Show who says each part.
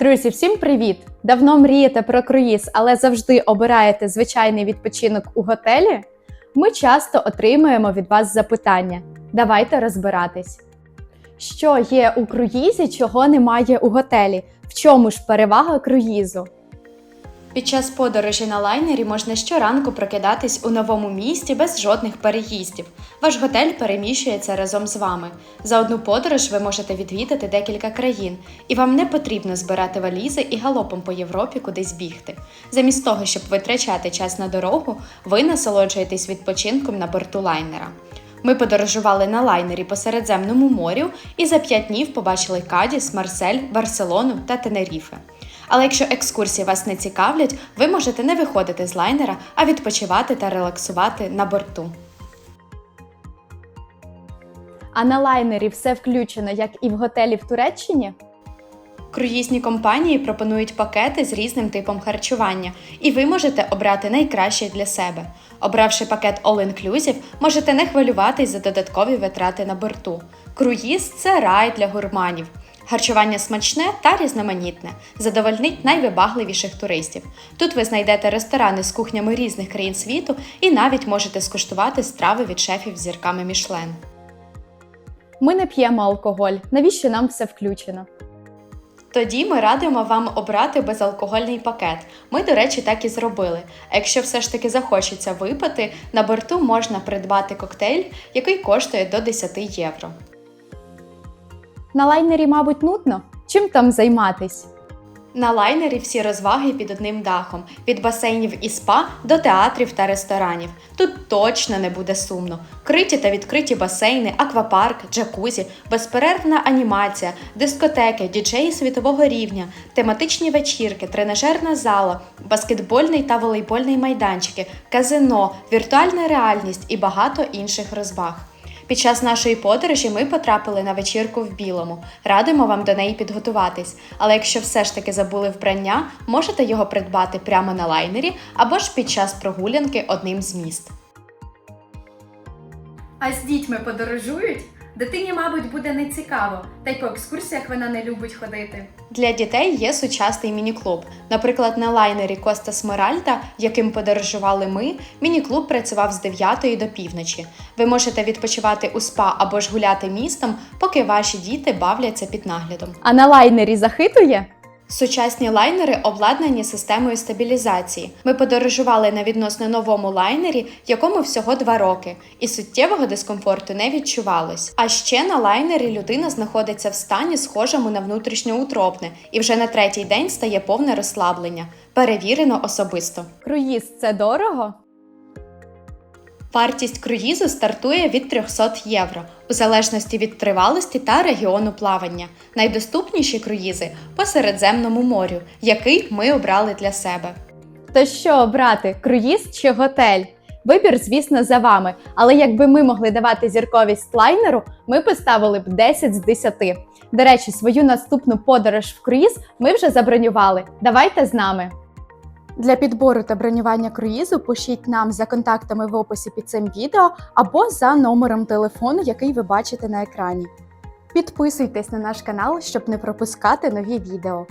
Speaker 1: Друзі, всім привіт! Давно мрієте про круїз, але завжди обираєте звичайний відпочинок у готелі? Ми часто отримуємо від вас запитання. Давайте розбиратись. Що є у круїзі, чого немає у готелі? В чому ж перевага круїзу? Під час подорожі на лайнері можна щоранку прокидатись у новому місті без жодних переїздів. Ваш готель переміщується разом з вами. За одну подорож ви можете відвідати декілька країн, і вам не потрібно збирати валізи і галопом по Європі кудись бігти. Замість того, щоб витрачати час на дорогу, ви насолоджуєтесь відпочинком на борту лайнера. Ми подорожували на лайнері по Середземному морю і за п'ять днів побачили Кадіс, Марсель, Барселону та Тенеріфе. Але якщо екскурсії вас не цікавлять, ви можете не виходити з лайнера, а відпочивати та релаксувати на борту. А на лайнері все включено, як і в готелі в Туреччині? Круїзні компанії пропонують пакети з різним типом харчування, і ви можете обрати найкраще для себе. Обравши пакет All Inclusive, можете не хвилюватись за додаткові витрати на борту. Круїз це рай для гурманів. Харчування смачне та різноманітне, задовольнить найвибагливіших туристів. Тут ви знайдете ресторани з кухнями різних країн світу і навіть можете скуштувати страви від шефів з зірками Мішлен. Ми не п'ємо алкоголь. Навіщо нам все включено? Тоді ми радимо вам обрати безалкогольний пакет. Ми, до речі, так і зробили. А якщо все ж таки захочеться випити, на борту можна придбати коктейль, який коштує до 10 євро. На лайнері, мабуть, нудно. Чим там займатись? На лайнері всі розваги під одним дахом, від басейнів і спа до театрів та ресторанів. Тут точно не буде сумно. Криті та відкриті басейни, аквапарк, джакузі, безперервна анімація, дискотеки, діджеї світового рівня, тематичні вечірки, тренажерна зала, баскетбольний та волейбольний майданчики, казино, віртуальна реальність і багато інших розваг. Під час нашої подорожі ми потрапили на вечірку в білому. Радимо вам до неї підготуватись. Але якщо все ж таки забули вбрання, можете його придбати прямо на лайнері або ж під час прогулянки одним з міст.
Speaker 2: А з дітьми подорожують? Дитині, мабуть, буде нецікаво, та й по екскурсіях вона не любить ходити.
Speaker 1: Для дітей є сучасний міні-клуб. Наприклад, на лайнері Коста Смеральта, яким подорожували ми, міні-клуб працював з 9 до півночі. Ви можете відпочивати у спа або ж гуляти містом, поки ваші діти бавляться під наглядом. А на лайнері захитує? Сучасні лайнери обладнані системою стабілізації. Ми подорожували на відносно новому лайнері, якому всього два роки, і суттєвого дискомфорту не відчувалось. А ще на лайнері людина знаходиться в стані, схожому на внутрішньоутробне, і вже на третій день стає повне розслаблення. Перевірено особисто. Круїз це дорого? Вартість круїзу стартує від 300 євро, у залежності від тривалості та регіону плавання. Найдоступніші круїзи по Середземному морю, який ми обрали для себе. То що обрати круїз чи готель? Вибір, звісно, за вами. Але якби ми могли давати зірковість лайнеру, ми поставили б 10 з 10. До речі, свою наступну подорож в круїз ми вже забронювали. Давайте з нами. Для підбору та бронювання круїзу пишіть нам за контактами в описі під цим відео або за номером телефону, який ви бачите на екрані. Підписуйтесь на наш канал, щоб не пропускати нові відео.